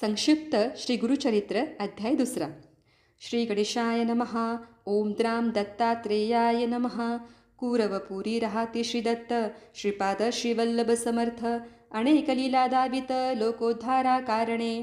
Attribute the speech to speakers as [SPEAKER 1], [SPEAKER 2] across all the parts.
[SPEAKER 1] संक्षिप्त श्री गुरुचरित्र अध्याय दुसरा. श्री गणेशाय नमः ओम द्राम दत्तात्रेयाय नमः कुरवपुरी राहते श्री दत्त श्रीपाद श्रीवल्लभ समर्थ अनेक लीला दावित लोकोद्धारा कारणे.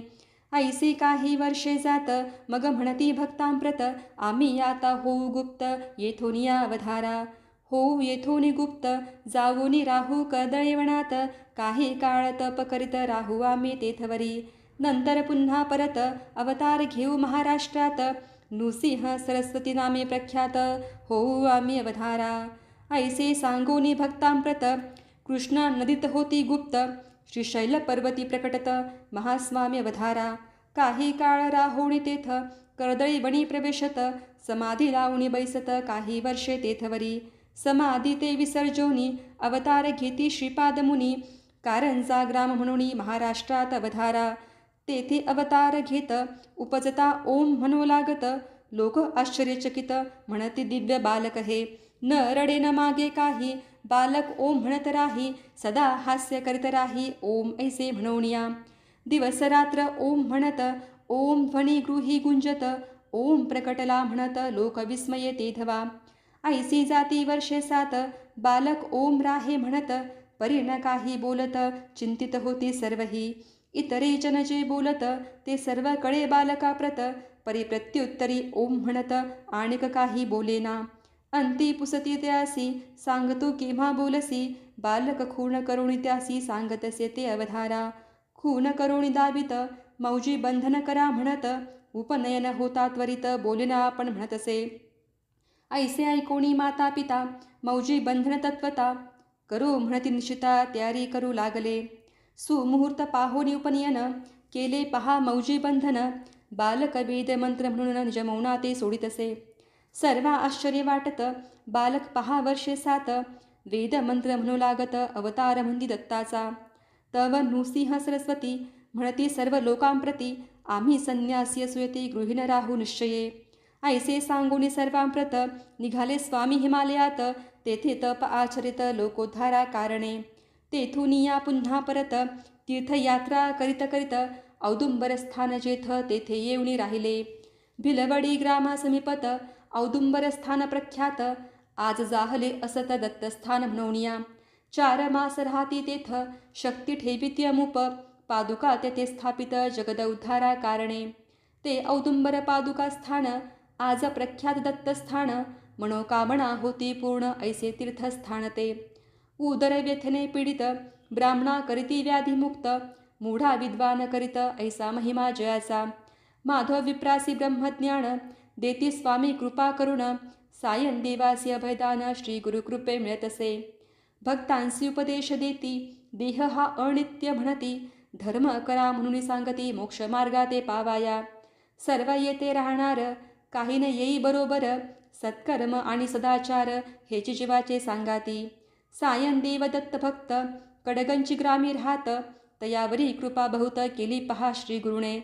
[SPEAKER 1] ऐसे काही वर्षे जात मग म्हणती भक्तांप्रत आम्ही आता होऊ गुप्त येथोनी अवधारा. होऊ येथोनी गुप्त जाऊनी राहू कदळेवणात काही काळ तप करीत राहू आम्ही तेथवरी. नंतर पुन्हा परत अवतार घेऊ महाराष्ट्रात. नृसिंह सरस्वती नामे प्रख्यात. होऊ आम्ही अवधारा ऐसे सांगोनी भक्तांप्रत. कृष्णा नदीत होती गुप्त. श्रीशैल पर्वती प्रकटत. महास्वामी अवधारा काही काळ राहोणी तेथ. कर्दळी बणी प्रवेशत. समाधी लावणी बैसत. काही वर्षे तेथवरी. समाधी ते विसर्जोनी. अवतार घेती श्रीपादमुनी. कारंजा ग्राम म्हणून महाराष्ट्रात अवधारा तेथे अवतार घेत उपजता ओम म्हणू लागत लोक आश्चर्यचकित म्हणती दिव्य बालक हे. न रडे न मागे काही बालक ओम म्हणत राही सदा हास्य करीत राही ओम ऐसे म्हणवणिया. दिवस रात्र ओम म्हणत ओम ध्वनी गृही गुंजत ओम प्रकटला म्हणत लोक विस्मये तेधवा ऐसी जाती वर्षे सात बालक ओम राहे म्हणत परी न काही बोलत चिंतित होती सर्वही. इतरे जन जे बोलत ते सर्व कळे बालकाप्रत परी प्रत्युत्तरी ओम म्हणत आणिक काही बोलेना अंती पुसती त्यासी सांगतो केव्हा बोलसी बालक खूण करुणी त्यासी सांगतसे ते अवधारा. खून करुणी दावित मौजी बंधन करा म्हणत उपनयन होता त्वरित बोलेना आपण म्हणतसे. ऐसे ऐकोणी माता पिता मौजी बंधन तत्वता करू म्हणती निश्चिता तयारी करू लागले. सुमुहूर्त पाहोनी उपनयन केले पहा मौजी बंधन बालक वेद मंत्र म्हणून निज मौना ते सोडितसे. सर्व आश्चर्य वाटत बालक पहा वर्षे सात वेद मंत्र म्हणू लागत अवतार म्हणती दत्ताचा. तव नृसिंह सरस्वती म्हणती सर्व लोकांप्रती आम्ही संन्यासी असुयते गृहिण राहू निश्चये. ऐसे सांगून सर्वांप्रत निघाले स्वामी हिमालयात तेथे तप आचरित लोकोद्धारा कारणे. तेथून या पुन्हा परत तीर्थयात्रा करीत करीत औदुंबर स्थान जेथ तेथे येऊनी राहिले. भिलवडी ग्रामासमीपत औदुंबर स्थान प्रख्यात. आज जाहले असत दत्तस्थान म्हणवनिया चार मास राहती तेथ शक्ती ठेवित्य अमुप पादुका तेथे स्थापित जगद उद्धारा कारणे. ते औदुंबर पादुका स्थान आज प्रख्यात दत्तस्थान मनोकामना होती पूर्ण ऐसे तीर्थस्थान ते. उदरव्यथने पीडित ब्राह्मणा करीती व्याधिमुक्त मूढा विद्वान करीत ऐसा महिमा जयाचा। माधव विप्रासी ब्रह्मज्ञान देती स्वामी कृपा करुण सायन देवासी अभयदान श्री गुरुकृपे मिळतसे। भक्तांसी उपदेश देती देह हा अनित्य म्हणती धर्म करा म्हणून सांगती मोक्षमार्गा ते पावाया। सर्व येते राहणार काही न येई बरोबर सत्कर्म आणि सदाचार हेचे जीवाचे सांगाती। सायन देवदत्त भक्त कडगंची ग्रामी राहत तयावरी कृपा बहुत केली पहा श्री गुरुणे.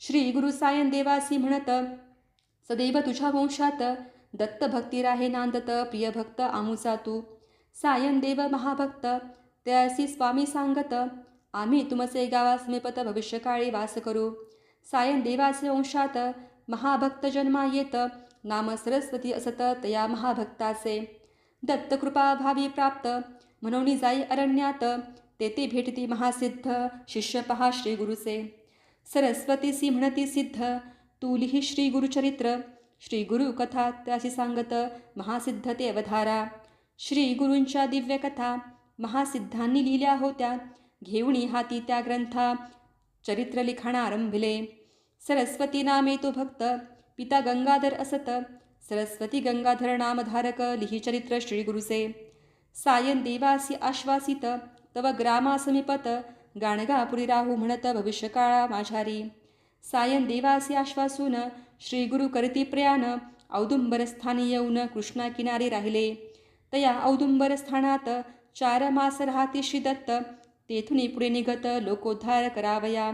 [SPEAKER 1] श्री गुरु सायन देवासी म्हणत सदैव तुझ्या वंशात दत्त भक्ती राहे नांदत प्रिय भक्त आमुचा तू. सायन देव महाभक्त त्यासी स्वामी सांगत आम्ही तुमचे गावासमीपत भविष्यकाळी वास करू. सायन देवाचे वंशात महाभक्त जन्मा येत नाम सरस्वती असत तया महाभक्ताचे. दत्तकृपाभावी प्राप्त। म्हणून जाई अरण्यात। तेथे भेटती महासिद्ध। शिष्य पहा श्री गुरुचे। सरस्वतीसी म्हणती सिद्ध। तुलिही श्री गुरुचरित्र। श्री गुरु कथा त्याशी सांगत महासिद्ध ते अवधारा। श्री गुरूंच्या दिव्य कथा महासिद्धांनी लिहिल्या होत्या। घेऊणी हाती त्या ग्रंथा। चरित्र लिखाण आरंभिले। सरस्वती नामे तो भक्त। पिता गंगाधर असत। सरस्वती गंगाधर नामधारक लिहिचरित्र चरित्र श्री सायन देवासी आश्वासित तव ग्रामासमीपत गाणगापुरी राहू म्हणत भविष्यकाळा माझारी सायन देवासी आश्वासून श्रीगुरु करती प्रयाण औदुंबरस्थानी येऊन कृष्णा किनारी राहिले। तया औदुंबरस्थानात चार मास राहती श्री दत्त तेथुनी पुढे निघत लोकोद्धार करावया।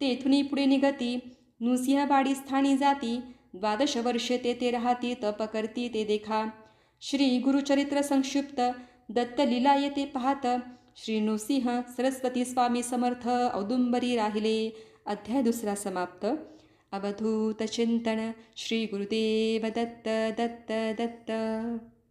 [SPEAKER 1] तेथुनी पुढे निघती नृसिंहवाडी स्थानी जाती द्वादश वर्षे ते ते राहती तप करती ते देखा. श्री गुरुचरित्र संक्षिप्त दत्तलीला येते पाहत श्री नृसिंह सरस्वती स्वामी समर्थ औदुंबरी राहिले. अध्याय दुसरा समाप्त. अवधूत चिंतन श्री गुरुदेव दत्त दत्त दत्त.